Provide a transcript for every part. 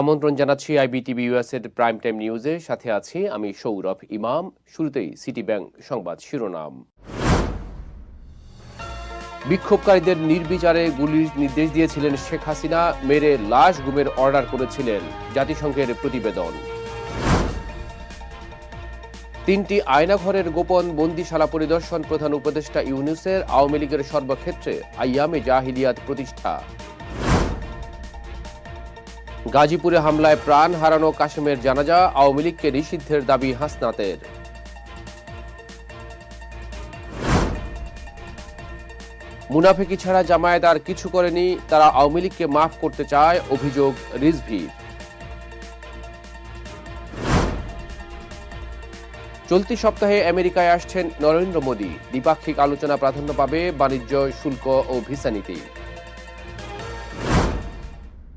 আমন্ত্রণ জানাচ্ছি IBTV ইউএসএর prime time নিউজে সাথে আছি আমি সৌরভ ইমাম। শুরুতেই সিটি ব্যাংক সংবাদ শিরোনাম। বিক্ষোভকারীদের নির্বিচারে গুলির নির্দেশ দিয়েছিলেন শেখ হাসিনা। মেরে লাশ গুমের অর্ডার করেছিলেন জাতিসংঘের প্রতিবেদন। তিনটি আয়নাঘরের গোপন বন্দিশালা পরিদর্শন প্রধান উপদেষ্টা ইউনুসের। আওয়ামী লীগের সর্বক্ষেত্রে আইয়ামে জাহিলিয়াত প্রতিষ্ঠা। গাজীপুরে হামলায় প্রাণ হারানো কাশেমের জানাজা, আওয়ামী লীগকে নিষিদ্ধের দাবি হাসনাতের। মুনাফেকি ছাড়া জামায়াত আর কিছু করেনি, তারা আওয়ামী লীগকে মাফ করতে চায়, অভিযোগ রিজভির চলতি সপ্তাহে আমেরিকায় আসছেন নরেন্দ্র মোদী। দ্বিপাক্ষিক আলোচনা প্রাধান্য পাবে বাণিজ্য, শুল্ক ও ভিসা নীতি।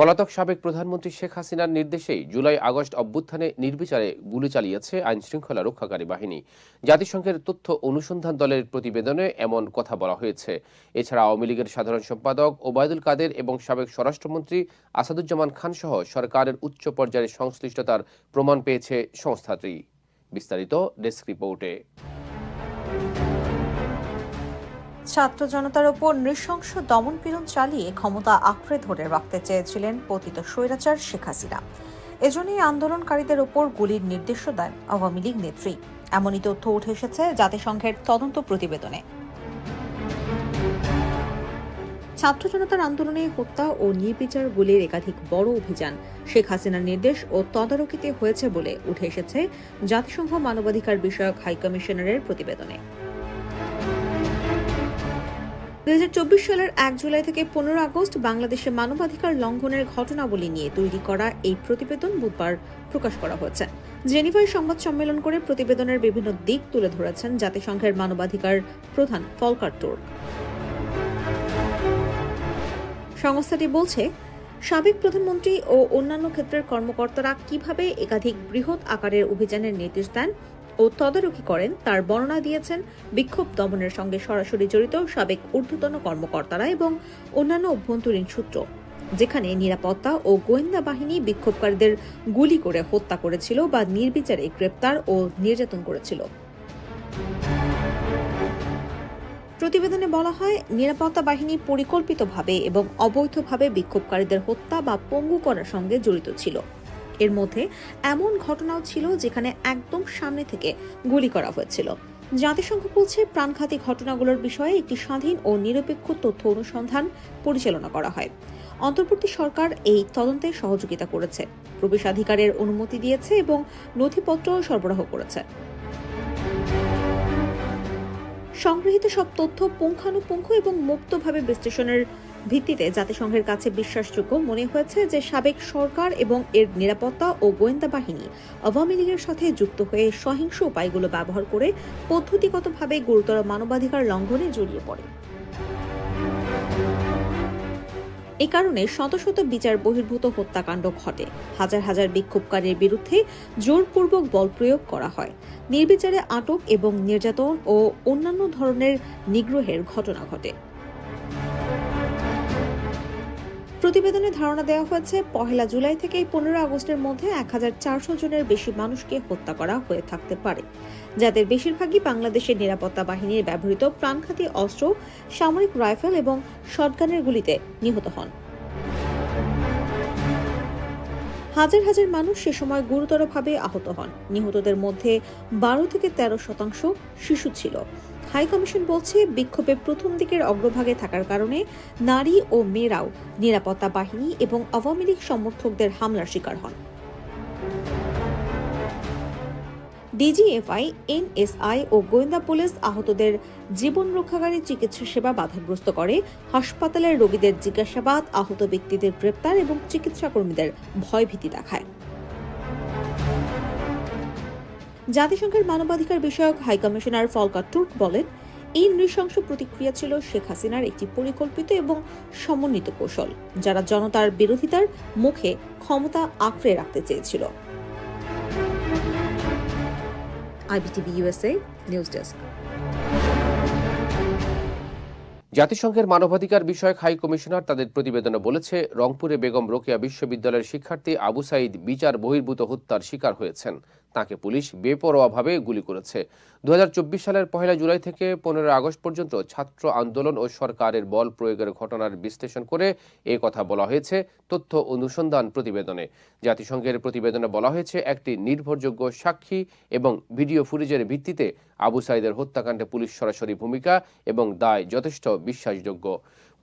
পলাতক সাবেক প্রধানমন্ত্রী শেখ হাসিনার নির্দেশেই জুলাই আগস্ট অভ্যুত্থানে নির্বিচারে গুলি চালিয়েছে আইন শৃঙ্খলা রক্ষাকারী বাহিনী। জাতিসংঘের তথ্য অনুসন্ধান দলের প্রতিবেদনে এমন কথা বলা হয়েছে। এছাড়া আওয়ামী লীগের সাধারণ সম্পাদক ওবায়দুল কাদের এবং সাবেক স্বরাষ্ট্রমন্ত্রী আসাদুজ্জামান খান সহ সরকারের উচ্চ পর্যায়ের সংশ্লিষ্টতার প্রমাণ পেয়েছে সংস্থাটি। বিস্তারিত ডেস্ক রিপোর্টে। ছাত্র জনতার ওপর নৃশংস দমনপীড়ন চালিয়ে ক্ষমতা আঁকড়ে ধরে রাখতে চেয়েছিলেন পতিত স্বৈরাচার শেখ হাসিনা। এজন্যই আন্দোলনকারীদের ওপর গুলির নির্দেশ দেন আওয়ামী লীগ নেত্রী। এমনই তথ্য উঠে এসেছে জাতিসংঘের তদন্ত প্রতিবেদনে। ছাত্র জনতার আন্দোলনে হত্যা ও নির্বিচার গুলির একাধিক বড় অভিযান। শেখ হাসিনার নির্দেশ ও তদারকিতে হয়েছে বলে উঠে এসেছে জাতিসংঘ মানবাধিকার বিষয়ক হাইকমিশনারের প্রতিবেদনে। দু হাজার চব্বিশ সালের এক জুলাই থেকে পনেরো আগস্ট বাংলাদেশে মানবাধিকার লঙ্ঘনের ঘটনাবলী নিয়ে তৈরি করা এই প্রতিবেদন বুধবার প্রকাশ করা হয়েছে। জেনিভায় সংবাদ সম্মেলন করে প্রতিবেদনের বিভিন্ন দিক তুলে ধরেছেন জাতিসংঘের মানবাধিকার প্রধান ফলকার তুর্ক। সংস্থাটি বলছে, সাবেক প্রধানমন্ত্রী ও অন্যান্য ক্ষেত্রের কর্মকর্তারা কীভাবে একাধিক বৃহৎ আকারের অভিযানের নির্দেশ দেন ও তদারকি করেন, তার বর্ণনা দিয়েছেন বিক্ষোভ দমনের সঙ্গে সরাসরি জড়িত সাবেক ঊর্ধ্বতন কর্মকর্তারা এবং অন্যান্য অভ্যন্তরীণ সূত্র, যেখানে নিরাপত্তা ও গোয়েন্দা বাহিনী বিক্ষোভকারীদের গুলি করে হত্যা করেছিল বা নির্বিচারে গ্রেপ্তার ও নির্যাতন করেছিল। প্রতিবেদনে বলা হয়, নিরাপত্তা বাহিনী পরিকল্পিতভাবে এবং অবৈধভাবে বিক্ষোভকারীদের হত্যা বা পঙ্গু করার সঙ্গে জড়িত ছিল। এর মধ্যে এমন ঘটনাও ছিল যেখানে একদম সামনে থেকে গুলি করা হয়েছিল। জাতিসংঘ বলছে প্রাণঘাতী ঘটনাগুলোর বিষয়ে একটি স্বাধীন ও নিরপেক্ষ তথ্য অনুসন্ধান পরিচালনা করা হয়। অন্তর্বর্তী সরকার এই তদন্তে সহযোগিতা করেছে। প্রবেশাধিকারের অনুমতি দিয়েছে এবং নথিপত্র সরবরাহ করেছে। সংগৃহীত সব তথ্য পুঙ্খানুপুঙ্খ এবং মুক্তভাবে বিশ্লেষণের ভিত্তিতে জাতিসংঘের কাছে বিশ্বাসযোগ্য মনে হয়েছে যে সাবেক সরকার এবং এর নিরাপত্তা ও গোয়েন্দা বাহিনী আওয়ামী লীগের সাথে যুক্ত হয়ে সহিংস উপায়গুলো ব্যবহার করে পদ্ধতিগতভাবে গুরুতর মানবাধিকার লঙ্ঘনে জড়িয়ে পড়ে। এ কারণে শত শত বিচার বহির্ভূত হত্যাকাণ্ড ঘটে। হাজার হাজার বিক্ষোভকারীর বিরুদ্ধে জোরপূর্বক বল প্রয়োগ করা হয়। নির্বিচারে আটক এবং নির্যাতন ও অন্যান্য ধরনের নিগ্রহের ঘটনা ঘটে। প্রতিবেদনে ধারণা দেওয়া হয়েছে, পহেলা জুলাই থেকে পনেরো আগস্টের মধ্যে এক হাজার চারশো জনের বেশি মানুষকে হত্যা করা হয়ে থাকতে পারে। যাদের বেশিরভাগই বাংলাদেশের নিরাপত্তা বাহিনীর ব্যবহৃত প্রাণঘাতী অস্ত্র, সামরিক রাইফেল এবং শটগানের গুলিতে নিহত হন। হাজার হাজার মানুষ সে সময় গুরুতরভাবে আহত হন। নিহতদের মধ্যে বারো থেকে তেরো শতাংশ শিশু ছিল। হাই কমিশন বলছে, বিক্ষোভে প্রথম দিকের অগ্রভাগে থাকার কারণে নারী ও মেয়েরাও নিরাপত্তা বাহিনী এবং আওয়ামী লীগ সমর্থকদের হামলার শিকার হন। ডিজিএফআই, এনএসআই ও গোয়েন্দা পুলিশ আহতদের জীবন রক্ষাকারী চিকিৎসা সেবা বাধাগ্রস্ত করে। হাসপাতালের রোগীদের জিজ্ঞাসাবাদ, আহত ব্যক্তিদের গ্রেপ্তার এবং চিকিৎসা কর্মীদের ভয়ভীতি দেখায়। জাতিসংঘের মানবাধিকার বিষয়ক হাই কমিশনার ফলকা তুর্ক বলেন, এই নৃশংস প্রতিক্রিয়া ছিল শেখ হাসিনার একটি পরিকল্পিত এবং সমন্বিত কৌশল, যারা জনতার বিরোধিতার মুখে ক্ষমতা আঁকড়ে রাখতে চেয়েছিল। জাতিসংঘের মানবাধিকার বিষয়ক হাই কমিশনার তাদের প্রতিবেদনে বলেছে, রংপুরে বেগম রোকেয়া বিশ্ববিদ্যালয়ের শিক্ষার্থী আবু সাইদ বিচার বহির্ভূত হত্যার শিকার হয়েছেন। তাকে পুলিশ বেপরোয়াভাবে গুলি করেছে। দুহাজার চব্বিশ সালের পহেলা জুলাই থেকে পনেরো আগস্ট পর্যন্ত ছাত্র আন্দোলন ও সরকারের বল প্রয়োগের ঘটনার বিশ্লেষণ করে এ কথা বলা হয়েছে তথ্য অনুসন্ধান প্রতিবেদনে। জাতিসংঘের প্রতিবেদনে বলা হয়েছে, একটি নির্ভরযোগ্য সাক্ষী এবং ভিডিও ফুটেজের ভিত্তিতে আবু সাইদের হত্যাকাণ্ডে পুলিশ সরাসরি ভূমিকা এবং দায় যথেষ্ট বিশ্বাসযোগ্য।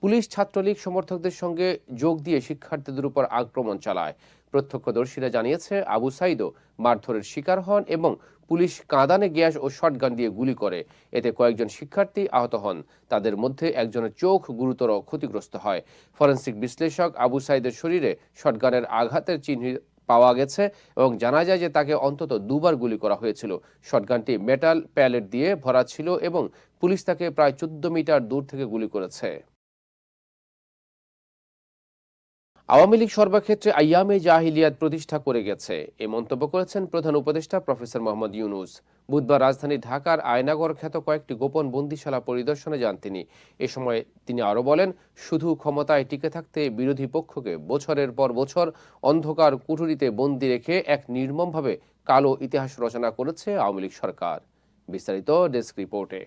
পুলিশ ছাত্রলীগ সমর্থকদের সঙ্গে যোগ দিয়ে শিক্ষার্থীদের উপর আক্রমণ চালায়। প্রত্যক্ষদর্শীরা জানিয়েছে, আবু সাইদও মারধরের শিকার হন এবং পুলিশ কাঁদানে গ্যাস ও শটগান দিয়ে গুলি করে। এতে কয়েকজন শিক্ষার্থী আহত হন। তাদের মধ্যে একজনের চোখ গুরুতর ক্ষতিগ্রস্ত হয়। ফরেন্সিক বিশ্লেষক আবু সাইদের শরীরে শটগানের আঘাতের চিহ্ন পাওয়া গেছে এবং জানা যায় যে তাকে অন্তত দুবার গুলি করা হয়েছিল। শটগানটি মেটাল প্যালেট দিয়ে ভরা ছিল এবং পুলিশ তাকে প্রায় চোদ্দ মিটার দূর থেকে গুলি করেছে। আওয়ামী লীগ সর্বক্ষেত্রে আইয়ামে জাহিলিয়াত প্রতিষ্ঠা করে গেছে। এ মন্তব্য করেছেন প্রধান উপদেষ্টা প্রফেসর মোহাম্মদ ইউনুস। বুধবার রাজধানী ঢাকার আয়নাগর খ্যাত কয়েকটি গোপন বন্দিশালা পরিদর্শনে যান তিনি। এ সময় তিনি আরও বলেন, শুধু ক্ষমতায় টিকে থাকতে বিরোধী পক্ষকে বছরের পর বছর অন্ধকার কুঠুরিতে বন্দি রেখে এক নির্মমভাবে কালো ইতিহাস রচনা করেছে আওয়ামী লীগ সরকার। বিস্তারিত ডেস্ক রিপোর্টে।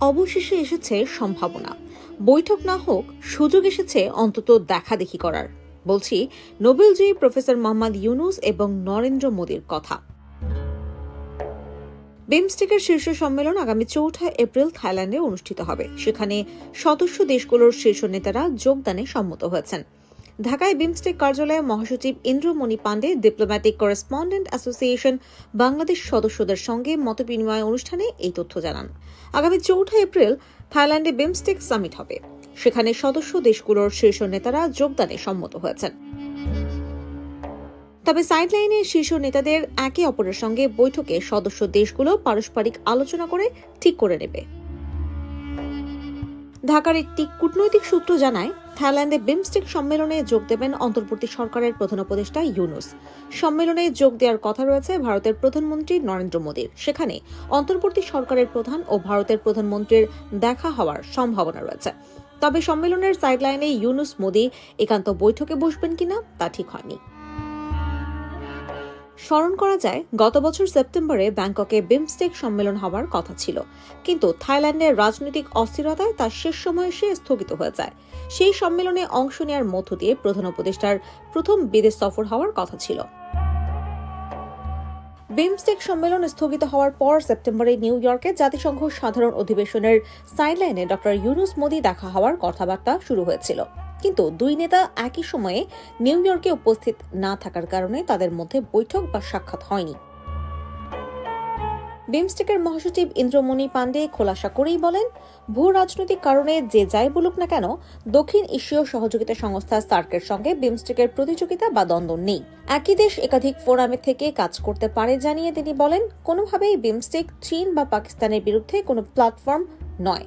অবশেষে এসেছে সম্ভাবনা। বৈঠক না হোক, সুযোগ এসেছে অন্তত দেখাদেখি করার। বলছি, নোবেলজয়ী প্রফেসর মোহাম্মদ ইউনুস এবং নরেন্দ্র মোদীর কথা। বিমস্টেকের শীর্ষ সম্মেলন আগামী চৌঠা এপ্রিল থাইল্যান্ডে অনুষ্ঠিত হবে। সেখানে সদস্য দেশগুলোর শীর্ষ নেতারা যোগদানে সম্মত হয়েছেন। ঢাকায় বিমস্টেক কার্যালয়ে মহাসচিব Indramani Pandey, diplomatic correspondent association Bangladesh সদস্যদের সঙ্গে মতবিনিময় অনুষ্ঠানে এই তথ্য জানান। আগামী চৌঠা এপ্রিল থাইল্যান্ডে বিমস্টেক সামিট হবে। সেখানে সদস্য দেশগুলোর শীর্ষ নেতারা যোগদানে সম্মত হয়েছেন। তবে সাইডলাইনে শীর্ষ নেতাদের একে অপরের সঙ্গে বৈঠকে সদস্য দেশগুলো পারস্পরিক আলোচনা করে ঠিক করে নেবে। ঢাকার একটি কূটনৈতিক সূত্র জানায় থাইল্যান্ডে বিমস্টেক সম্মেলনে যোগ দেবেন অন্তর্বর্তী সরকারের প্রধান উপদেষ্টা ইউনুস। সম্মেলনে যোগ দেওয়ার কথা রয়েছে ভারতের প্রধানমন্ত্রী নরেন্দ্র মোদীর। সেখানে অন্তর্বর্তী সরকারের প্রধান ও ভারতের প্রধানমন্ত্রীর দেখা হওয়ার সম্ভাবনা রয়েছে। তবে সম্মেলনের সাইডলাইনে ইউনুস মোদী একান্ত বৈঠকে বসবেন কিনা তা ঠিক হয়নি। স্মরণ করা যায়, গত বছর সেপ্টেম্বরে ব্যাংককে বিমস্টেক সম্মেলন হওয়ার কথা ছিল। কিন্তু থাইল্যান্ডের রাজনৈতিক অস্থিরতায় তার শেষ সময়ে সে স্থগিত হয়ে যায়। সেই সম্মেলনে অংশ নেওয়ার মধ্য দিয়ে প্রধান উপদেষ্টার প্রথম বিদেশ সফর হওয়ার কথা ছিল। বিমস্টেক সম্মেলন স্থগিত হওয়ার পর সেপ্টেম্বরে নিউ ইয়র্কে জাতিসংঘ সাধারণ অধিবেশনের সাইডলাইনে ড ইউনুস মোদি দেখা হওয়ার কথাবার্তা শুরু হয়েছিল। কিন্তু দুই নেতা একই সময়ে নিউ ইয়র্কে উপস্থিত না থাকার কারণে তাদের মধ্যে বৈঠক বা সাক্ষাৎ হয়নি। বিমস্টেকের মহাসচিব ইন্দ্রমণি পাণ্ডে খোলাসা করেই বলেন, ভূ রাজনৈতিক কারণে যে যাই বলুক না কেন, দক্ষিণ এশীয় সহযোগিতা সংস্থা সার্কের সঙ্গে বিমস্টেকের প্রতিযোগিতা বা দ্বন্দ্ব নেই। একই দেশ একাধিক ফোরামে থেকে কাজ করতে পারে জানিয়ে তিনি বলেন, কোনোভাবেই বিমস্টেক চীন বা পাকিস্তানের বিরুদ্ধে কোনো প্ল্যাটফর্ম নয়।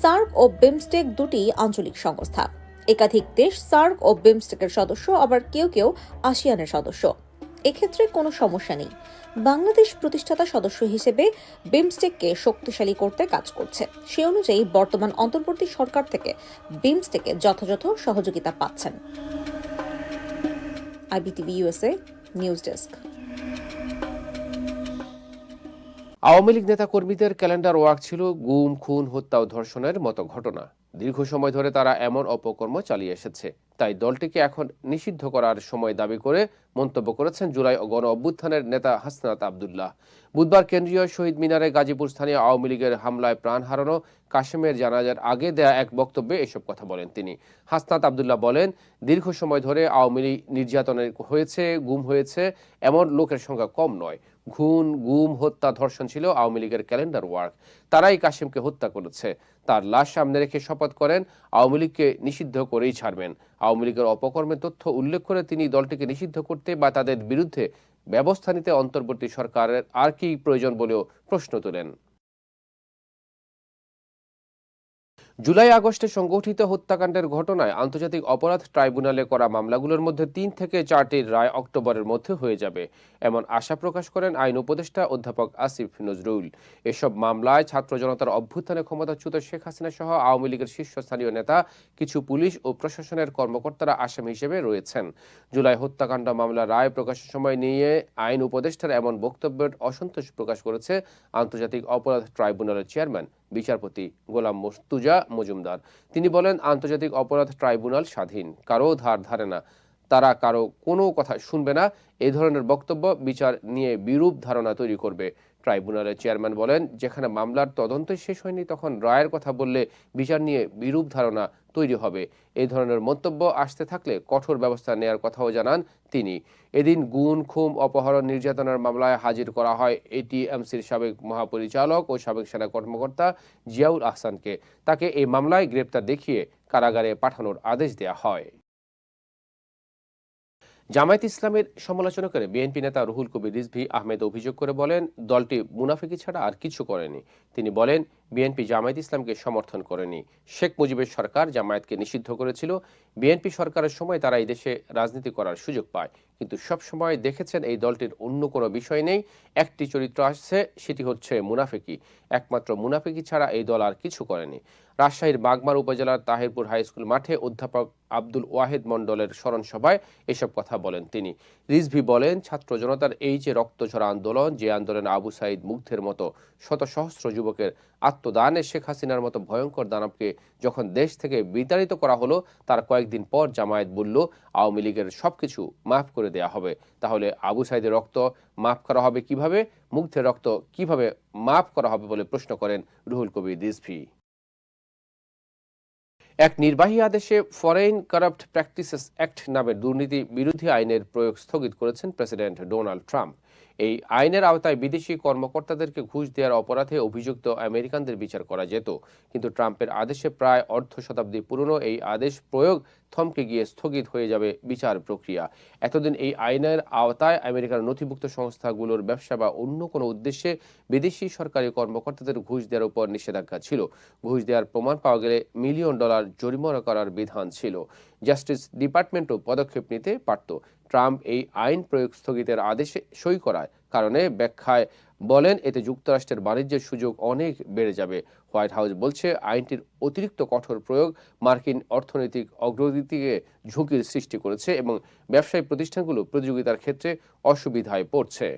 সার্ক ও বিমস্টেক দুটি আঞ্চলিক সংস্থা। একাধিক দেশ সার্ক ও বিমস্টেকের সদস্য, আবার কেউ কেউ আসিয়ানের সদস্য। এক্ষেত্রে কোনো সমস্যা নেই। বাংলাদেশ প্রতিষ্ঠাতা সদস্য হিসেবে বিমস্টেককে শক্তিশালী করতে কাজ করছে। সে অনুযায়ী বর্তমান অন্তর্বর্তী সরকার থেকে বিমস্টেকে যথাযথ সহযোগিতা পাচ্ছেন। IBTV USA news desk. Awami League নেতা কর্মীদের ক্যালেন্ডার ওয়ার্ক ছিল গুম, খুন, হত্যা ও ধর্ষণের মতো ঘটনা। দীর্ঘ সময় ধরে তারা এমন অপকর্ম চালিয়ে এসেছে। তাই দলটিকে এখন নিষিদ্ধ করার সময় দাবি করে মন্তব্য করেছেন জুলাই গণ অভ্যুত্থানের নেতা হাসনাত আবদুল্লাহ। বুধবার কেন্দ্রীয় শহীদ মিনারে গাজীপুর স্থানীয় আওয়ামী লীগের হামলায় প্রাণ হারানো কাশেমের জানাজার আগে দেয়া এক বক্তব্যে এসব কথা বলেন তিনি। হাসনাত আবদুল্লাহ বলেন, দীর্ঘ সময় ধরে আওয়ামী লীগ নির্যাতনের হয়েছে, গুম হয়েছে, এমন লোকের সংখ্যা কম নয়। খুন গুম, হত্যা, ধর্ষণ ছিল আওয়ামী লীগের ক্যালেন্ডার ওয়ার্ক। তারাই কাশিমকে হত্যা করেছে। তার লাশ সামনে রেখে শপথ করেন, আওয়ামী লীগকে নিষিদ্ধ করেই ছাড়বেন। আওয়ামী লীগের অপকর্মের তথ্য উল্লেখ করে তিনি দলটিকে নিষিদ্ধ করতে বা তাদের বিরুদ্ধে ব্যবস্থা নিতে অন্তর্বর্তী সরকারের আর কি প্রয়োজন বলেও প্রশ্ন তোলেন। জুলাই আগস্টে সংগঠিত হত্যাকাণ্ডের ঘটনায় আন্তর্জাতিক অপরাধ ট্রাইব্যুনালে করা মামলাগুলোর মধ্যে তিন থেকে চারটির রায় অক্টোবরের মধ্যে হয়ে যাবে, এমন আশা প্রকাশ করেন আইন উপদেষ্টা অধ্যাপক আসিফ নজরুল। এসব মামলায় ছাত্র জনতার অভ্যুত্থানে ক্ষমতাচ্যুত শেখ হাসিনা সহ আওয়ামী লীগের শীর্ষস্থানীয় নেতা, কিছু পুলিশ ও প্রশাসনের কর্মকর্তারা আসামি হিসেবে রয়েছেন। জুলাই হত্যাকাণ্ড মামলার রায় প্রকাশের সময় নিয়ে আইন উপদেষ্টার এমন বক্তব্যের অসন্তোষ প্রকাশ করেছে আন্তর্জাতিক অপরাধ ট্রাইব্যুনালের চেয়ারম্যান বিচারপতি গোলাম মোস্তুজা মজুমদার। তিনি বলেন আন্তর্জাতিক অপরাধ ট্রাইব্যুনাল স্বাধীন কারও ধার ধারে না। তারা কারও কোনো কথা শুনবে না। এই ধরনের বক্তব্য বিচার নিয়ে বিরূপ ধারণা তৈরি করবে ট্রাইব্যুনালের চেয়ারম্যান বলেন, যেখানে মামলার তদন্ত শেষ হয়নি তখন রায়ের কথা বললে বিচার নিয়ে বিরূপ ধারণা তৈরি হবে। এই ধরনের মন্তব্য আসতে থাকলে কঠোর ব্যবস্থা নেওয়ার কথাও জানান তিনি। এদিন গুণ, খুম, অপহরণ নির্যাতনের মামলায় হাজির করা হয় এটিএমসির সাবেক মহাপরিচালক ও সাবেক সেনা কর্মকর্তা জিয়াউল আহসানকে। তাকে এই মামলায় গ্রেপ্তার দেখিয়ে কারাগারে পাঠানোর আদেশ দেওয়া হয়। জামায়াত ইসলামের সমালোচনা করে বিএনপি নেতা রুহুল কবির রিজভি আহমেদ অভিযোগ করে বলেন, দলটি মুনাফিকি ছাড়া আর কিছু করেনি। তিনি বলেন বিএনপি জামায়াত ইসলামকে সমর্থন করেনি। শেখ মুজিবের সরকার জামায়াতকে নিষিদ্ধ করেছিল। বিএনপি সরকারের সময় তারা এই দেশে রাজনীতি করার সুযোগ পায়। কিন্তু সব সময় দেখেছেন এই দলটির অন্য কোনো বিষয় নেই। একটি চরিত্র আসছে, সেটি হচ্ছে মুনাফিকি। একমাত্র মুনাফিকি ছাড়া এই দল আর কিছু করেনি। রাজশাহীর বাগমার উপজেলার তাহিরপুর হাই স্কুল মাঠে অধ্যাপক আব্দুল ওয়াহেদ মণ্ডলের স্মরণ সভায় এসব কথা বলেন তিনি। রিজভি বলেন, ছাত্র জনতার এই যে রক্তঝরা আন্দোলন, যে আন্দোলনে আবু সাইদ মুগ্ধের মতো শত সহস্র যুবকের আত্মদানে শেখ হাসিনার মতো ভয়ঙ্কর দানবকে যখন দেশ থেকে বিতাড়িত করা হলো, তার কয়েকদিন পর জামায়াত বলল, আওয়ামী লীগের সবকিছু মাফ করে দেয়া হবে। তাহলে আবু সাইদের রক্ত মাফ করা হবে কীভাবে? মুগ্ধের রক্ত কীভাবে মাফ করা হবে বলে প্রশ্ন করেন রুহুল কবির রিজভি। এক নির্বাহী আদেশে ফরেন কারাপ্ট প্র্যাকটিসেস অ্যাক্ট নামের দুর্নীতি বিরোধী আইনের প্রয়োগ স্থগিত করেছেন প্রেসিডেন্ট ডোনাল্ড ট্রাম্প। এই আইনের আওতায় বিদেশি কর্মকর্তাদেরকে ঘুষ দেওয়ার অপরাধে অভিযুক্ত আমেরিকানদের বিচার করা যেত। কিন্তু ট্রাম্পের আদেশে প্রায় অর্ধ শতাব্দী পুরনো এই আদেশ প্রয়োগ থমকে গিয়ে স্থগিত হয়ে যাবে বিচার প্রক্রিয়া। এতদিন এই আইনের আওতায় আমেরিকার নথিভুক্ত সংস্থাগুলোর ব্যবসা বা অন্য কোনো উদ্দেশ্যে বিদেশি সরকারি কর্মকর্তাদের ঘুষ দেওয়ার উপর নিষেধাজ্ঞা ছিল। ঘুষ দেওয়ার প্রমাণ পাওয়া গেলে মিলিয়ন ডলার জরিমানা করার বিধান ছিল। জাস্টিস ডিপার্টমেন্টও পদক্ষেপ নিতে পারত। ট্রাম্প এই আইন প্রয়োগ স্থগিতের আদেশে সই করার কারণে ব্যাখ্যায় বলেন, এতে যুক্তরাষ্ট্রের বাণিজ্যের সুযোগ অনেক বেড়ে যাবে। হোয়াইট হাউস বলছে, আইনটির অতিরিক্ত কঠোর প্রয়োগ মার্কিন অর্থনৈতিক অগ্রগতিকে ঝুঁকির সৃষ্টি করেছে এবং ব্যবসায়ী প্রতিষ্ঠানগুলো প্রতিযোগিতার ক্ষেত্রে অসুবিধায় পড়ছে।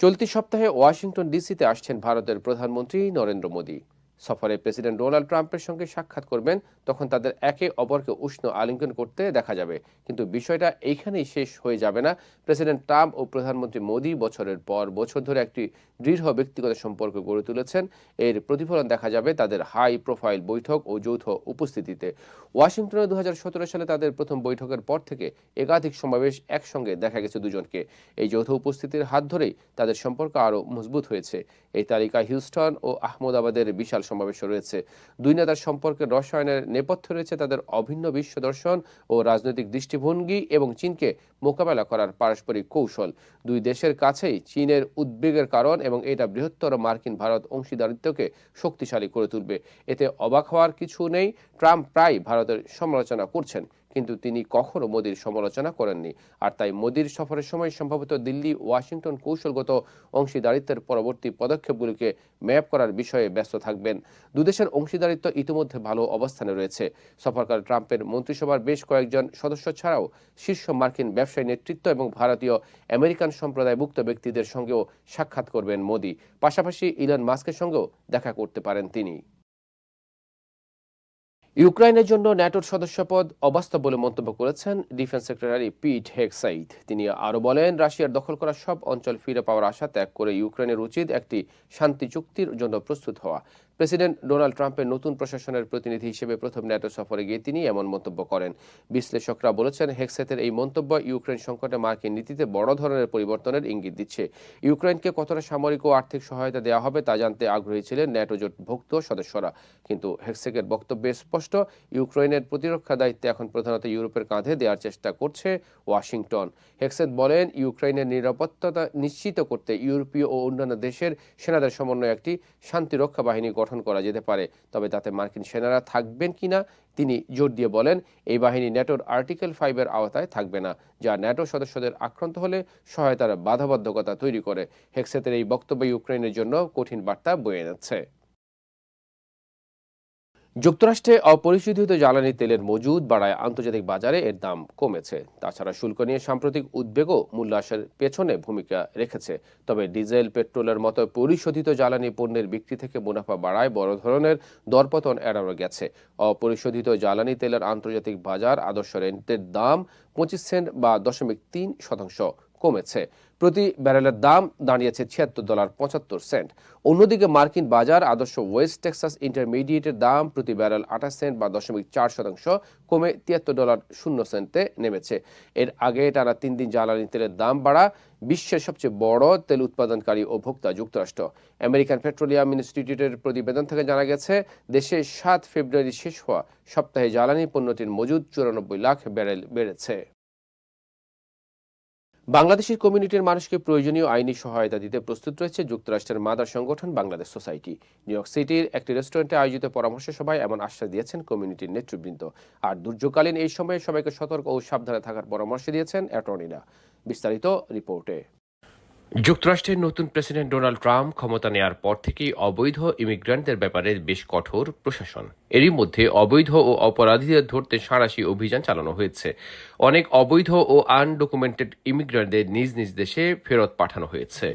চলতি সপ্তাহে ওয়াশিংটন ডিসিতে আসছেন ভারতের প্রধানমন্ত্রী নরেন্দ্র মোদী। সফরে প্রেসিডেন্ট ডোনাল্ড ট্রাম্পের সঙ্গে সাক্ষাৎ করবেন, তখন তাদের একে অপরকে উষ্ণ আলিঙ্গন করতে দেখা যাবে। কিন্তু বিষয়টা এইখানেই শেষ হয়ে যাবে না। প্রেসিডেন্ট ট্রাম্প ও প্রধানমন্ত্রী মোদী বছরের পর বছর ধরে একটি দৃঢ় ব্যক্তিগত সম্পর্ক গড়ে তুলেছেন। এর প্রতিফলন দেখা যাবে তাদের হাই প্রোফাইল বৈঠক ও যৌথ উপস্থিতিতে। ওয়াশিংটনে দু হাজার সতেরো সালে তাদের প্রথম বৈঠকের পর থেকে একাধিক সমাবেশ একসঙ্গে দেখা গেছে দুজনকে। এই যৌথ উপস্থিতির হাত ধরেই তাদের সম্পর্ক আরও মজবুত হয়েছে। এই তালিকা হিউস্টন ও আহমদাবাদের বিশাল সমাবেশ রয়েছে। দুই নেতার সম্পর্কে রসায়নের নেপথ্যে রয়েছে তাদের অভিন্ন বিশ্ব দর্শন ও রাজনৈতিক দৃষ্টিভঙ্গি এবং চীনকে মোকাবেলা করার পারস্পরিক কৌশল। দুই দেশের কাছেই চীনের উদ্বেগের কারণ এবং এটা বৃহত্তর মার্কিন ভারত অংশীদারিত্বকে শক্তিশালী করে তুলবে। এতে অবাক হওয়ার কিছু নেই। ট্রাম্প প্রায় ভারতের সমালোচনা করছেন। কিন্তু তিনি কখনো মোদির সমালোচনা করেননি। আর তাই মোদির সফরের সময় সম্ভবত দিল্লি, ওয়াশিংটন কৌশলগত অংশীদারিত্বের পরবর্তী পদক্ষেপগুলিকে ম্যাপ করার বিষয়ে ব্যস্ত থাকবেন। দুদেশের অংশীদারিত্ব ইতিমধ্যে ভালো অবস্থানে রয়েছে। সফরকার ট্রাম্পের মন্ত্রিসভার বেশ কয়েকজন সদস্য ছাড়াও শীর্ষ মার্কিন ব্যবসায়ী নেতৃত্ব এবং ভারতীয় আমেরিকান সম্প্রদায়ভুক্ত ব্যক্তিদের সঙ্গেও সাক্ষাৎ করবেন মোদি। পাশাপাশি ইলন মাস্কের সঙ্গেও দেখা করতে পারেন তিনি। ইউক্রাইনের জন্য ন্যাটোর সদস্যপদ অবাস্তব বলে মন্তব্য করেছেন ডিফেন্স সেক্রেটারি পিট হেকসাইড তিনি আরও বলেন, রাশিয়ার দখল করা সব অঞ্চল ফিরে পাওয়ার আশা ত্যাগ করে ইউক্রেনের উচিত একটি শান্তি চুক্তির জন্য প্রস্তুত হওয়া। প্রেসিডেন্ট ডোনাল্ড ট্রাম্পের নতুন প্রশাসনের প্রতিনিধি হিসেবে প্রথম ন্যাটো সফরে গিয়ে তিনি এমন মন্তব্য করেন। বিশ্লেষকরা বলেছেন হেক্সেতের এই মন্তব্য ইউক্রেন সংকটে মার্কিন নীতিতে বড় ধরনের পরিবর্তনের ইঙ্গিত দিচ্ছে। ইউক্রেনকে কতটা সামরিক ও আর্থিক সহায়তা দেওয়া হবে তা জানতে আগ্রহী ছিলেন ন্যাটো জোটভুক্ত সদস্যরা। কিন্তু হেক্সেকের বক্তব্যে স্পষ্ট, ইউক্রেনের প্রতিরক্ষা দায়িত্বে এখন প্রধানত ইউরোপের কাঁধে দেওয়ার চেষ্টা করছে ওয়াশিংটন। হেক্সেত বলেন, ইউক্রেনের নিরাপত্তা নিশ্চিত করতে ইউরোপীয় ও অন্যান্য দেশের সেনাদের সমন্বয়ে একটি শান্তিরক্ষা বাহিনী গঠন করা যেতে পারে, তবে তাতে মার্কিন সেনারা থাকবেন কিনা তিনি জোর দিয়ে বলেন, এই বাহিনী ন্যাটোর আর্টিকেল ফাইভের আওতায় থাকবে না, যা ন্যাটো সদস্যদের আক্রান্ত হলে সহায়তার বাধাবদ্ধকতা তৈরি করে। হেক্সেতের এই বক্তব্য ইউক্রেনের জন্য কঠিন বার্তা বয়ে এনেছে। যুক্তরাষ্ট্রে অপরিশোধিত জ্বালানি তেলের মজুদ বাড়ায় আন্তর্জাতিক বাজারে এর দাম কমেছে। তাছাড়া শুল্ক নিয়ে সাম্প্রতিক উদ্বেগও মূল্যাসের পেছনে ভূমিকা রেখেছে। তবে ডিজেল, পেট্রোলের মতো পরিশোধিত জ্বালানি পণ্যের বিক্রি থেকে মুনাফা বাড়ায় বড় ধরনের দরপতন এড়ানো গেছে। অপরিশোধিত জ্বালানি তেলের আন্তর্জাতিক বাজার আদর্শ রেন্টের দাম পঁচিশ সেন্ট বা দশমিক তিন শতাংশ কমেছে। প্রতি ব্যারেলের দাম দাঁড়িয়েছে ছিয়াত্তর ডলার পঁচাত্তর সেন্ট। অন্যদিকে মার্কিন বাজার আদর্শ ওয়েস্ট টেক্সাস ইন্টারমিডিয়েটের দাম প্রতি ব্যারেল আঠাশ সেন্ট বা দশমিক চার শতাংশ কমে তিয়াত্তর ডলার শূন্য সেন্টে নেমেছে। এর আগে টানা তিন দিন জ্বালানি তেলের দাম বাড়া বিশ্বের সবচেয়ে বড় তেল উৎপাদনকারী ও ভোক্তা যুক্তরাষ্ট্র। আমেরিকান পেট্রোলিয়াম ইনস্টিটিউটের প্রতিবেদন থেকে জানা গেছে, দেশে সাত ফেব্রুয়ারি শেষ হওয়া সপ্তাহে জ্বালানি পণ্যটির মজুদ চুরানব্বই লাখ ব্যারেল বেড়েছে। বাংলাদেশের কমিউনিটির মানুষকে প্রয়োজনীয় আইনি সহায়তা দিতে প্রস্তুত রয়েছে যুক্তরাষ্ট্রের মাদার সংগঠন বাংলাদেশ সোসাইটি। নিউ ইয়র্ক সিটির একটি রেস্টুরেন্টে আয়োজিত পরামর্শ সভায় এমন আশ্বাস দিয়েছেন কমিউনিটির নেতৃবৃন্দ। আর দুর্যোগকালীন এই সময়ে সবাইকে সতর্ক ও সাবধানে থাকার পরামর্শ দিয়েছেন অ্যাটর্নিরা। বিস্তারিত রিপোর্টে। যুক্তরাষ্ট্রের নতুন প্রেসিডেন্ট ডোনাল্ড ট্রাম্প ক্ষমতা নেয়ার পর থেকেই অবৈধ ইমিগ্রান্টদের ব্যাপারে বেশ কঠোর প্রশাসন। এরই মধ্যে অবৈধ ও অপরাধীদের ধরতে সাঁড়াশি অভিযান চালানো হয়েছে। অনেক অবৈধ ও আনডকুমেন্টেড ইমিগ্রান্টদের নিজ নিজ দেশে ফেরত পাঠানো হয়েছে।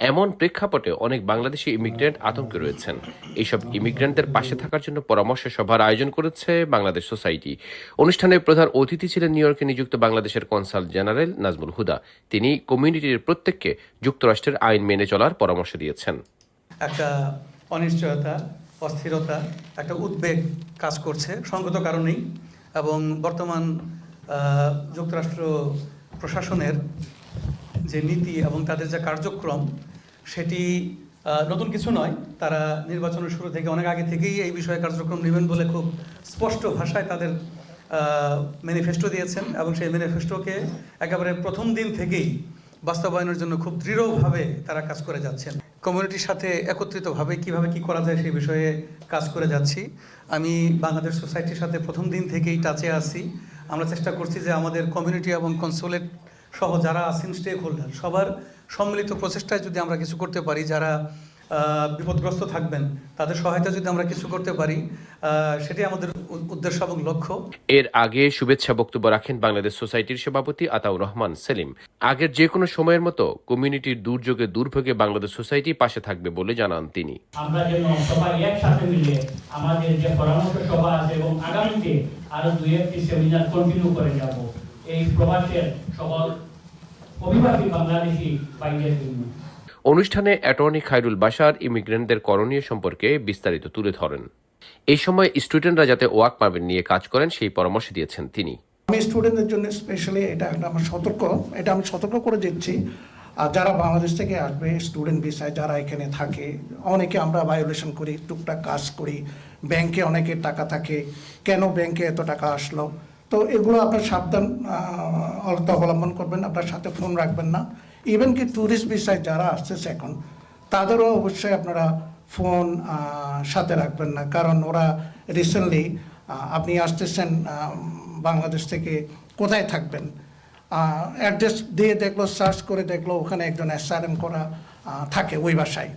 এমন প্রেক্ষাপটে অনেক বাংলাদেশি ইমিগ্রেন্ট আতঙ্কে রয়েছেন। এইসব ইমিগ্রেন্টদের পাশে থাকার জন্য পরামর্শ সভার আয়োজন করেছে বাংলাদেশ সোসাইটি। অনুষ্ঠানে প্রধান অতিথি ছিলেন নিউ ইয়র্কে নিযুক্ত বাংলাদেশের কনসাল জেনারেল নাজমুল হুদা। তিনি কমিউনিটির প্রত্যেককে যুক্তরাষ্ট্রের আইন মেনে চলার পরামর্শ দিয়েছেন। একটা অনিশ্চয়তা, অস্থিরতা, একটা উদ্বেগ কাজ করছে সঙ্গত কারণেই এবং বর্তমান যুক্তরাষ্ট্র প্রশাসনের যে নীতি এবং তাদের যে কার্যক্রম, সেটি নতুন কিছু নয়। তারা নির্বাচনের শুরু থেকে অনেক আগে থেকেই এই বিষয়ে কার্যক্রম নেবেন বলে খুব স্পষ্ট ভাষায় তাদের ম্যানিফেস্টো দিয়েছেন এবং সেই ম্যানিফেস্টোকে একেবারে প্রথম দিন থেকেই বাস্তবায়নের জন্য খুব দৃঢ়ভাবে তারা কাজ করে যাচ্ছেন। কমিউনিটির সাথে একত্রিতভাবে কীভাবে কি করা যায় সেই বিষয়ে কাজ করে যাচ্ছি। আমি বাংলাদেশ সোসাইটির সাথে প্রথম দিন থেকেই টাচে আছি। আমরা চেষ্টা করছি যে আমাদের কমিউনিটি এবং কনসুলেট সহ যারা আছেন স্টেক হোল্ডার সবার সম্মিলিত প্রচেষ্টায় যদি আমরা কিছু করতে পারি যারা বিপদগ্রস্ত থাকবেন তাদের সহায়তা যদি আমরা কিছু করতে পারি সেটি আমাদের উদ্দেশ্য এবং লক্ষ্য। এর আগে শুভেচ্ছা বক্তব্য রাখেন বাংলাদেশ সোসাইটির সভাপতি আতাউর রহমান সেলিম। আগের যে কোনো সময়ের মতো কমিউনিটির দুর্যোগে দুর্ভোগে বাংলাদেশ সোসাইটি পাশে থাকবে বলে জানান তিনি। আমরা যেন সবাই একসাথে মিলে আমাদের যে পরামর্শ সভা আছে এবং আগামীতে আরও দুই একটি সেমিনার কন্টিনিউ করে যাব। এই প্রবাসের সকল অভিবাসী বাংলাদেশি ভাইদের জন্য। অনুষ্ঠানে অ্যাটর্নি খাইরুল বাসার ইমিগ্রেন্টদের করণীয় সম্পর্কে বিস্তারিত তুলে ধরেন। এই সময় স্টুডেন্টরা যাতে ওয়ার্ক পারমিট নিয়ে কাজ করেন সেই পরামর্শ দিয়েছেন তিনি। আমি স্টুডেন্টদের জন্য স্পেশালি এটা একটা আমার সতর্ক এটা আমি সতর্ক করে দিচ্ছি। আর যারা বাংলাদেশ থেকে আসবে স্টুডেন্ট ভিসায় যারা এখানে থাকে অনেকে আমরা ভায়োলেশন করি টুকটাক কাজ করি ব্যাংকে অনেকের টাকা থাকে। কেন ব্যাংকে এত টাকা আসলো? তো এগুলো আপনার সাবধান অলতা অবলম্বন করবেন, আপনার সাথে ফোন রাখবেন না। ইভেন কি ট্যুরিস্ট ভিসায় যারা আসতেছে এখন তাদেরও অবশ্যই আপনারা ফোন সাথে রাখবেন না। কারণ ওরা রিসেন্টলি আপনি আসতেছেন বাংলাদেশ থেকে কোথায় থাকবেন? অ্যাড্রেস দিয়ে দেখল সার্চ করে দেখল, ওখানে একজন এসআরএম করা থাকে ওই বাসায়।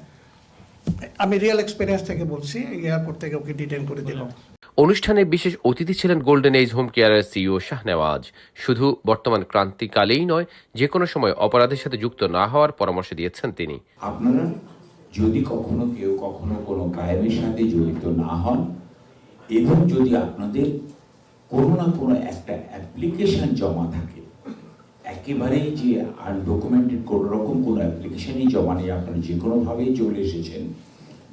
আমি রিয়েল এক্সপিরিয়েন্স থেকে বলছি এয়ারপোর্ট থেকে ওকে ডিটেন করে দিল অনুষ্ঠানে বিশেষ অতিথি ছিলেন গোল্ডেন এজ হোম কেয়ারের সিইও শাহনেওয়াজ। শুধু বর্তমান ক্রান্তিকালেই নয় যে কোনো সময় অপরাধের সাথে যুক্ত না হওয়ার পরামর্শ দিয়েছেন তিনি। আপনারা যদি কখনো কেউ কখনো কোনো গায়েবের সাথে জড়িত না হন, এবং যদি আপনাদের কোনো না কোনো একটা অ্যাপ্লিকেশন জমা থাকে, একেবারেই যে আনডকুমেন্টেড কোনো রকম কোনো অ্যাপ্লিকেশনই জমা নেই, আপনারা যে কোনোভাবেই চলে এসেছেন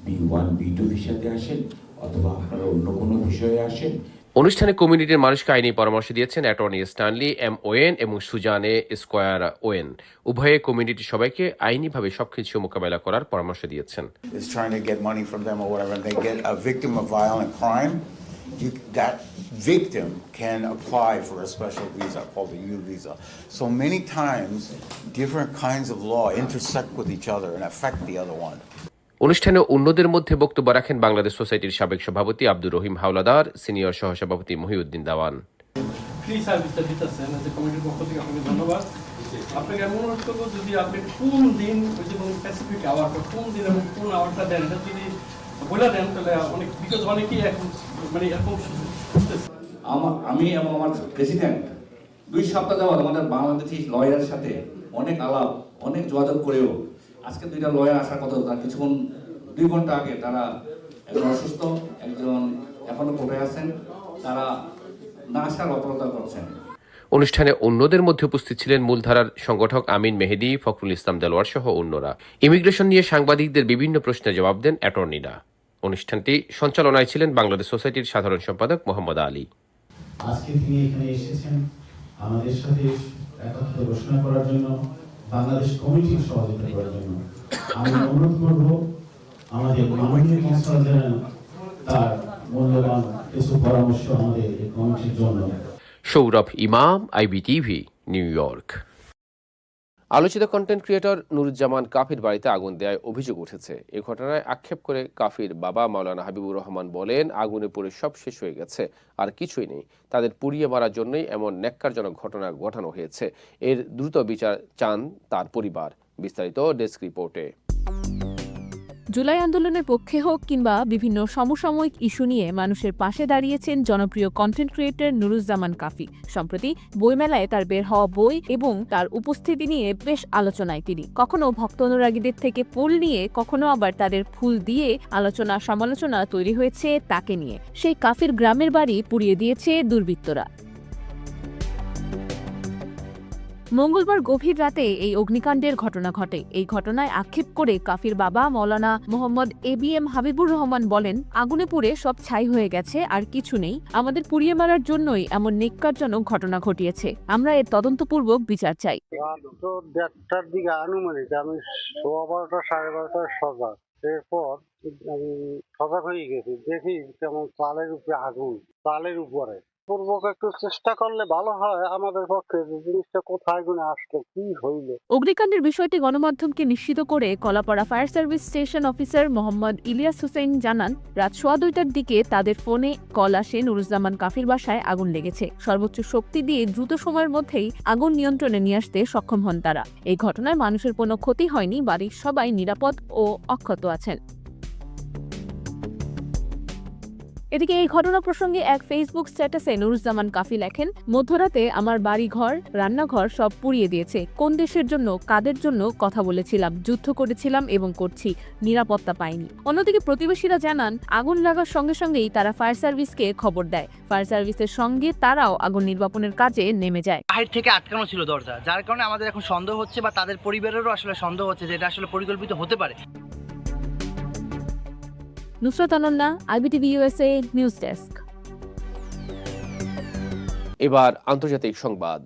বি ওয়ান বি টু ভিসাতে আসেন অথবা আপনারা অন্য কোনো বিষয়ে আসেন অনুষ্ঠানে কমিউনিটির মানুষকে আইনি পরামর্শ দিয়েছেন অ্যাটর্নি স্টানলি এম ওয়েন এবং সুজানে স্কোয়ার ওয়েন উভয়ে কমিউনিটির সবাইকে আইনিভাবে সবকিছু মোকাবেলা করার পরামর্শ দিয়েছেন trying get money from them or whatever, and they get a victim of violent crime, you, that victim can apply for a special visa called a U visa. So many times, different kinds of law intersect with each other and affect the other one. অনুষ্ঠানে অন্যদের মধ্যে বক্তব্য রাখেন বাংলাদেশ সোসাইটির সাবেক সভাপতি Abdur Rahim Howlader senior সহসভাপতি মহিউদ্দিন দাওয়ান। ধন্যবাদ। আপনাকে আমি অনুরোধ করব যদি আপনি কোন দিন ওই যে স্পেসিফিক আওয়ারটা কোন দিন এবং কোন আওয়ারটা দেন এটা যদি বলে দেন তাহলে অনেক বিকজ অনেকেই এখন মানে এরকম আমার আমি এবং আমার প্রেসিডেন্ট দুই সপ্তাহ যাবত আমাদের বাংলাদেশি লয়ারের সাথে অনেক আলাপ অনেক যোগাযোগ করেও আজকে দুইটা লয়ার আসার কথা তার কিছুক্ষণ দুই ঘণ্টা আগে তারা একজন অসুস্থ একজন এখনও কোর্টে আছেন তারা না আসার অপরতা করছেন। অনুষ্ঠানে অন্যদের মধ্যে উপস্থিত ছিলেন মূলধারার সংগঠক আমিন মেহেদি ফখরুল ইসলাম দেলোয়ার সহ অন্যরা। ইমিগ্রেশন নিয়ে সাংবাদিকদের বিভিন্ন প্রশ্নের জবাব দেন অ্যাটর্নিরা। অনুষ্ঠানটি সঞ্চালনায় ছিলেন বাংলাদেশ সোসাইটির সাধারণ সম্পাদক মোহাম্মদ আলী। আজকে তিনি এখানে এসেছেন আমাদের সাথে একত্রে ঘোষণা করার জন্য। বাংলাদেশ কমিটির সহযোগিতা করার জন্য আমি অনুরোধ করব আমাদের মাননীয় কনসাল জেনারেল তার মূল্যবান কিছু পরামর্শ আমাদের এই কমিটির জন্য Sourav Imam, IBTV, New York. আলোচিত কন্টেন্ট ক্রিয়েটর নুরুজ্জামান কাফির বাড়িতে আগুন দেওয়ায় অভিযোগ উঠেছে। এ ঘটনায় আক্ষেপ করে কাফির বাবা মাওলানা হাবিবুর রহমান বলেন, আগুনে পড়ে সব শেষ হয়ে গেছে, আর কিছুই নেই। তাদের পুড়িয়ে মারার জন্যই এমন ন্যাক্কারজনক ঘটনা ঘটানো হয়েছে। এর দ্রুত বিচার চান তার পরিবার। বিস্তারিত ডেস্ক রিপোর্টে। জুলাই আন্দোলনের পক্ষে হোক কিংবা বিভিন্ন সমসাময়িক ইস্যু নিয়ে মানুষের পাশে দাঁড়িয়েছেন জনপ্রিয় কন্টেন্ট ক্রিয়েটর নুরুজ্জামান কাফি। সম্প্রতি বইমেলায় তার বের হওয়া বই এবং তার উপস্থিতি নিয়ে বেশ আলোচনায় তিনি। কখনো ভক্ত অনুরাগীদের থেকে ফুল নিয়ে, কখনো আবার তাদের ফুল দিয়ে আলোচনা সমালোচনা তৈরি হয়েছে তাকে নিয়ে। সেই কাফির গ্রামের বাড়ি পুড়িয়ে দিয়েছে দুর্বৃত্তরা। মঙ্গলবার গভীর রাতে এই অগ্নিকাণ্ডের ঘটনা ঘটে। এই ঘটনায় আক্ষেপ করে কাফির বাবা Maulana Mohammad A B M Habibur Rahman বলেন, আগুনে পুড়ে সব ছাই হয়ে গেছে, আর কিছু নেই। আমাদের পুড়িয়ে মারার জন্যই এমন নিকারজনক ঘটনা ঘটিয়েছে। আমরা এর তদন্তপূর্বক বিচার চাই। দেড়টার দিকে আনুমানিক আমি সোয়া বারোটা, সাড়ে সজাগ। এরপর আমি সজাগ হয়ে গেছি। দেখি কেমন চালের উপরে আগুন চালের উপরে। পূর্বক একটু চেষ্টা করলে ভালো হয় আমাদের পক্ষে যে জিনিসটা কোথায় গুনে আসলো, কি হইল। অগ্নিকাণ্ডের বিষয়টি গণমাধ্যমকে নিশ্চিত করে Kalapara fire service station officer Mohammad Ilias Hossain জানান, রাত সোয়া দুইটার দিকে তাদের ফোনে কল আসে নুরুজ্জামান কাফির বাসায় আগুন লেগেছে। সর্বোচ্চ শক্তি দিয়ে দ্রুত সময়ের মধ্যেই আগুন নিয়ন্ত্রণে নিয়ে আসতে সক্ষম হন তারা। এই ঘটনায় মানুষের কোনো ক্ষতি হয়নি, বাড়ির সবাই নিরাপদ ও অক্ষত আছেন। এদিকে এই ঘটনা প্রসঙ্গে এক ফেসবুক স্ট্যাটাসে নুরুজ্জামান কাফি লেখেন, মধ্যরাতে আমার বাড়ি ঘর রান্নাঘর সব পুড়িয়ে দিয়েছে। কোন দেশের জন্য, কাদের জন্য কথা বলেছিলাম, যুদ্ধ করেছিলাম এবং করছি, নিরাপত্তা পাইনি। অন্যদিকে প্রতিবেশীরা জানান, আগুন লাগার সঙ্গে সঙ্গেই তারা ফায়ার সার্ভিসকে খবর দেয়। ফায়ার সার্ভিসের সঙ্গে তারাও আগুন নির্বাপনের কাজে নেমে যায়। বাহির থেকে আটকানো ছিল দরজা, যার কারণে আমাদের এখন সন্দেহ হচ্ছে বা তাদের পরিবারেরও আসলে সন্দেহ হচ্ছে যে এটা আসলে পরিকল্পিত হতে পারে। Nusrat Anonna, IBTV USA news desk এবার আন্তর্জাতিক সংবাদ।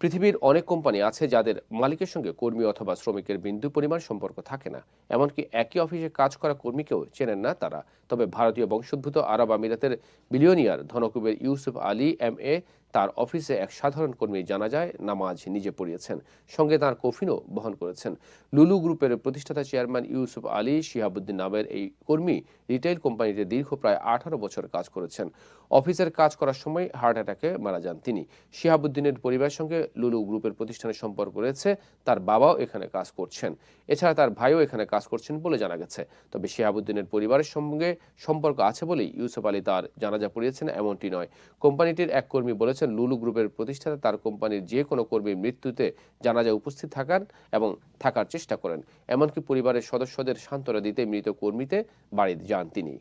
পৃথিবীর অনেক কোম্পানি আছে যাদের মালিকের সঙ্গে কর্মী অথবা শ্রমিকের বিন্দু পরিমাণ সম্পর্ক থাকে না। এমনকি একই অফিসে কাজ করা কর্মীকেও চেনেন না তারা। তবে ভারতীয় বংশোদ্ভূত আরব আমিরাতের বিলিয়নিয়ার ধনকুবের ইউসুফ আলী, এম এ তার অফিসে এক সাধারণ কর্মী জানা যায় নামাজ নিজে পড়িয়েছেন। সঙ্গে তার কফিনও বহন করেছেন। লুলু গ্রুপের প্রতিষ্ঠাতা চেয়ারম্যান ইউসুফ আলী শিহাবুদ্দিন নামের এই কর্মী রিটেল কোম্পানিতে দীর্ঘ প্রায় আঠারো বছর কাজ করেছেন। অফিসের কাজ করার সময় হার্ট অ্যাটাকে মারা যান তিনি। শিহাবুদ্দিনের পরিবারের সঙ্গে লুলু গ্রুপের প্রতিষ্ঠানের সম্পর্ক রয়েছে। তার বাবাও এখানে কাজ করছেন। এছাড়া তার ভাইও এখানে কাজ করছেন বলে জানা গেছে। তবে শিহাবুদ্দিনের পরিবারের সঙ্গে সম্পর্ক আছে বলেই ইউসুফ আলী তার জানাজা পড়িয়েছেন, এমনটি নয়। কোম্পানিটির এক কর্মী বলেছেন, লুলু গ্রুপের প্রতিষ্ঠাতা তার কোম্পানির যে কোনো কর্মীর মৃত্যুতে জানাজা উপস্থিত থাকার এবং থাকার চেষ্টা করেন। এমনকি পরিবারের সদস্যদের সান্ত্বনা দিতে মৃত কর্মীতে বাড়ি যান তিনি।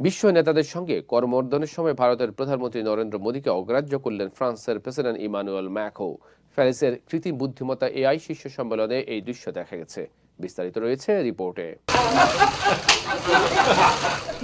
বিশ্ব নেতাদের সঙ্গে কর্মর্ধনের সময় ভারতের প্রধানমন্ত্রী নরেন্দ্র মোদীকে অগ্রাহ্য করলেন ফ্রান্সের প্রেসিডেন্ট ইমানুয়েল ম্যাকো প্যারিসের কৃত্রিম বুদ্ধিমত্তা এআই শীর্ষ সম্মেলনে এই দৃশ্য দেখা গেছে। বিস্তারিত রয়েছে রিপোর্টে।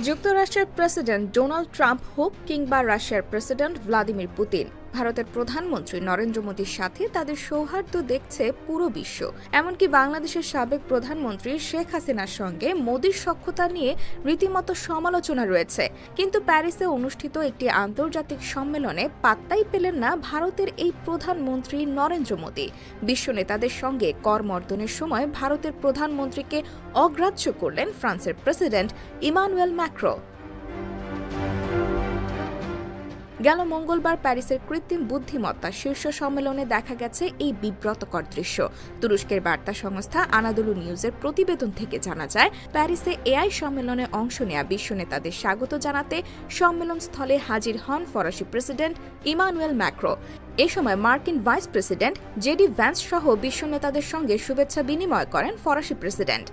যুক্তরাষ্ট্রের প্রেসিডেন্ট ডোনাল্ড ট্রাম্প হোক কিংবা রাশিয়ার প্রেসিডেন্ট ভ্লাদিমির পুতিন। ভারতের প্রধানমন্ত্রী নরেন্দ্র মোদীর সাথে তাদের সৌহার্দ্য দেখছে পুরো বিশ্ব। এমনকি বাংলাদেশের সাবেক প্রধানমন্ত্রী শেখ হাসিনার সঙ্গে মোদীর সখ্যতা নিয়ে রীতিমতো সমালোচনা রয়েছে। কিন্তু প্যারিসে অনুষ্ঠিত একটি আন্তর্জাতিক সম্মেলনে পাত্তাই পেলেন না ভারতের এই প্রধানমন্ত্রী নরেন্দ্র মোদী। বিশ্ব নেতাদের সঙ্গে করমর্দনের সময় ভারতের প্রধানমন্ত্রীকে অগ্রাহ্য করলেন ফ্রান্সের প্রেসিডেন্ট ইমানুয়েল ম্যাক্রো। গেল মঙ্গলবার প্যারিসের কৃত্রিম বুদ্ধিমত্তা শীর্ষ সম্মেলনে দেখা গেছে এই বিব্রতকর দৃশ্য। তুরস্কের বার্তা সংস্থা আনাদুলু নিউজের প্রতিবেদন থেকে জানা যায়, প্যারিসে এআই সম্মেলনে অংশ নেয়া বিশ্ব নেতাদের স্বাগত জানাতে সম্মেলন স্থলে হাজির হন ফরাসি প্রেসিডেন্ট ইমানুয়েল ম্যাক্রো। এ সময় মার্কিন ভাইস প্রেসিডেন্ট জেডি ভ্যান্স সহ বিশ্ব নেতাদের সঙ্গে শুভেচ্ছা বিনিময় করেন ফরাসি প্রেসিডেন্ট।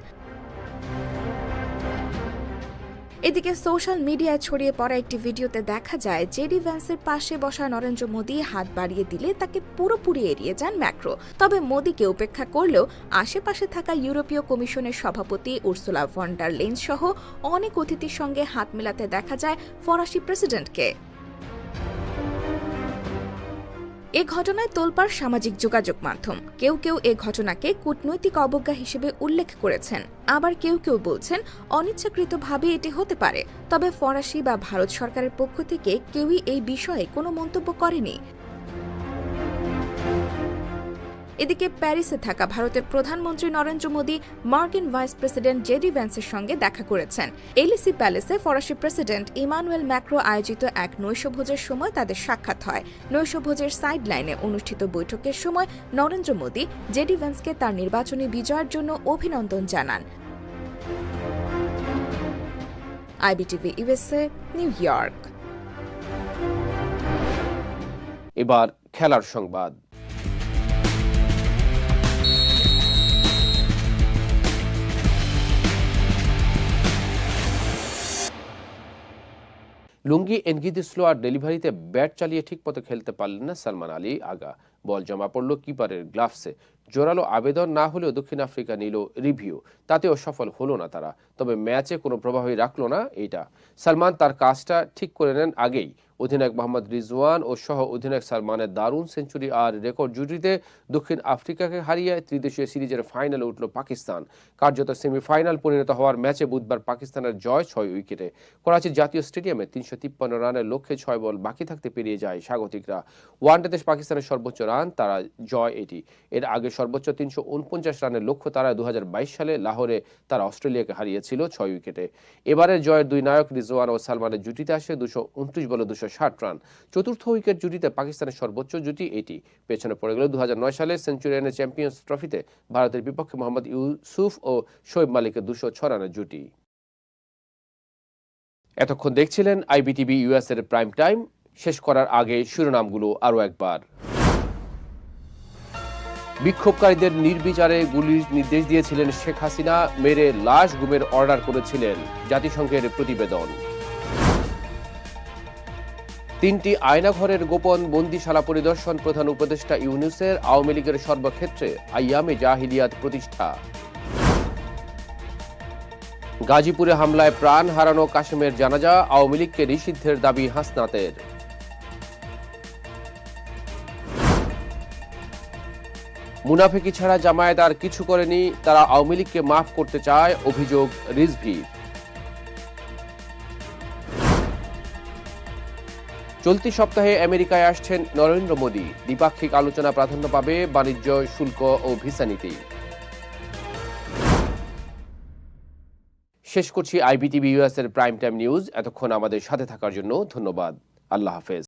এদিকে সোশ্যাল মিডিয়ায় ছড়িয়ে পড়া একটি ভিডিওতে দেখা যায়, জেডি ভ্যান্সের পাশে বসা নরেন্দ্র মোদী হাত বাড়িয়ে দিলে তাকে পুরোপুরি এড়িয়ে যান ম্যাক্রো। তবে মোদীকে উপেক্ষা করলেও আশেপাশে থাকা ইউরোপীয় কমিশনের সভাপতি উর্সুলা ভন্ডার লেন সহ অনেক অতিথির সঙ্গে হাত মেলাতে দেখা যায় ফরাসি প্রেসিডেন্টকে। এ ঘটনায় তোলপাড় সামাজিক যোগাযোগ মাধ্যম। কেউ কেউ এ ঘটনাকে কূটনৈতিক অবজ্ঞা হিসেবে উল্লেখ করেছেন। আবার কেউ কেউ বলছেন, অনিচ্ছাকৃতভাবে এটি হতে পারে। তবে ফরাসি বা ভারত সরকারের পক্ষ থেকে কেউই এই বিষয়ে কোনো মন্তব্য করেনি। এদিকে প্যারিসে থাকা ভারতের প্রধানমন্ত্রী নরেন্দ্র মোদী মার্কিন ভাইস প্রেসিডেন্ট জেডি ভ্যান্সের সঙ্গে দেখা করেছেন। এলিসি প্যালেসে ফরাসি প্রেসিডেন্ট ইমানুয়েল ম্যাক্রো আয়োজিত এক নৈশভোজের সময় তাদের সাক্ষাৎ হয়। নৈশভোজের সাইড লাইনে অনুষ্ঠিত বৈঠকের সময় নরেন্দ্র মোদী জেডি ভ্যান্সকে তার নির্বাচনী বিজয়ের জন্য অভিনন্দন জানান। IBTV USA New এবার খেলার সংবাদ। লুঙ্গি এনগিদি স্লো আর ডেলিভারিতে ব্যাট চালিয়ে ঠিক পথে খেলতে পারলেন না সালমান আলী। আগা, বল জমা পড়ল কিপারের গ্লাভসে। জোরালো আবেদন না হলেও দক্ষিণ আফ্রিকা নিল রিভিউ। তাতেও সফল হলো না তারা। তবে ম্যাচে কোনো প্রভাবই রাখল না এইটা। সালমান তার কাজটা ঠিক করে নেন আগেই। অধিনায়ক মোহাম্মদ রিজওয়ান ও সহ অধিনায়ক সালমানের দারুণ সেঞ্চুরি আর রেকর্ড জুটিতে দক্ষিণ আফ্রিকাকে হারিয়ে ত্রিদেশীয় সিরিজের ফাইনালে উঠল পাকিস্তান। কার্যত সেমিফাইনাল পরিণত হওয়ার ম্যাচে বুধবার পাকিস্তানের জয় ছয় উইকেটে। করাচির জাতীয় স্টেডিয়ামে তিনশো তিপ্পান্ন রানের লক্ষ্যে ছয় বল বাকি থাকতে পেরিয়ে যায় স্বাগতিকরা। ওয়ানডে দেশ পাকিস্তানের সর্বোচ্চ রান, তারা জয় এটি। এর আগে সর্বোচ্চ তিনশো উনপঞ্চাশ রানের লক্ষ্য তারা দু হাজার বাইশ সালে লাহোরে, তারা অস্ট্রেলিয়াকে হারিয়েছিল ছয় উইকেটে। এবারের জয়ের দুই নায়ক রিজওয়ান ও সালমানের জুটিতে আসে দুশো উনত্রিশ বলে দুশো ষাট রান। চতুর্থ উইকেট জুটিতে পাকিস্তানের সর্বোচ্চ জুটি এটি। পেছনে পড়ে গেল দু সালে সেঞ্চুরিয়ানের চ্যাম্পিয়ন্স ট্রফিতে ভারতের বিপক্ষে মোহাম্মদ ইউসুফ ও শোয়েব মালিকের দুশো ছ রানের জুটি। এতক্ষণ দেখছিলেন আইবিটিভি ইউএস এর প্রাইম টাইম। শেষ করার আগে শিরোনামগুলো আরও একবার। বিক্ষোভকারীদের নির্বিচারে গুলির নির্দেশ দিয়েছিলেন শেখ হাসিনা, মেরে লাশ গুমের অর্ডার করেছিলেন জাতিসংঘের প্রতিবেদন। তিনটি আয়নাঘরের গোপন বন্দিশালা পরিদর্শন প্রধান উপদেষ্টা ইউনুসের আওয়ামী লীগের সর্বক্ষেত্রে আইয়ামে জাহিলিয়াত প্রতিষ্ঠা। গাজীপুরে হামলায় প্রাণ হারানো কাশেমের জানাজা আওয়ামী লীগকে নিষিদ্ধের দাবি হাসনাতের। মুনাফিকি ছাড়া জামায়াত আর কিছু করেনি, তারা আওয়ামী লীগকে মাফ করতে চায়, অভিযোগ রিজভির চলতি সপ্তাহে আমেরিকায় আসছেন নরেন্দ্র মোদী। দ্বিপাক্ষিক আলোচনা প্রাধান্য পাবে বাণিজ্য, শুল্ক ও ভিসা নীতি। শেষ করছি আইবিটিভি ইউএস এর প্রাইম টাইম নিউজ। এতক্ষণ আমাদের সাথে থাকার জন্য ধন্যবাদ। আল্লাহ হাফেজ।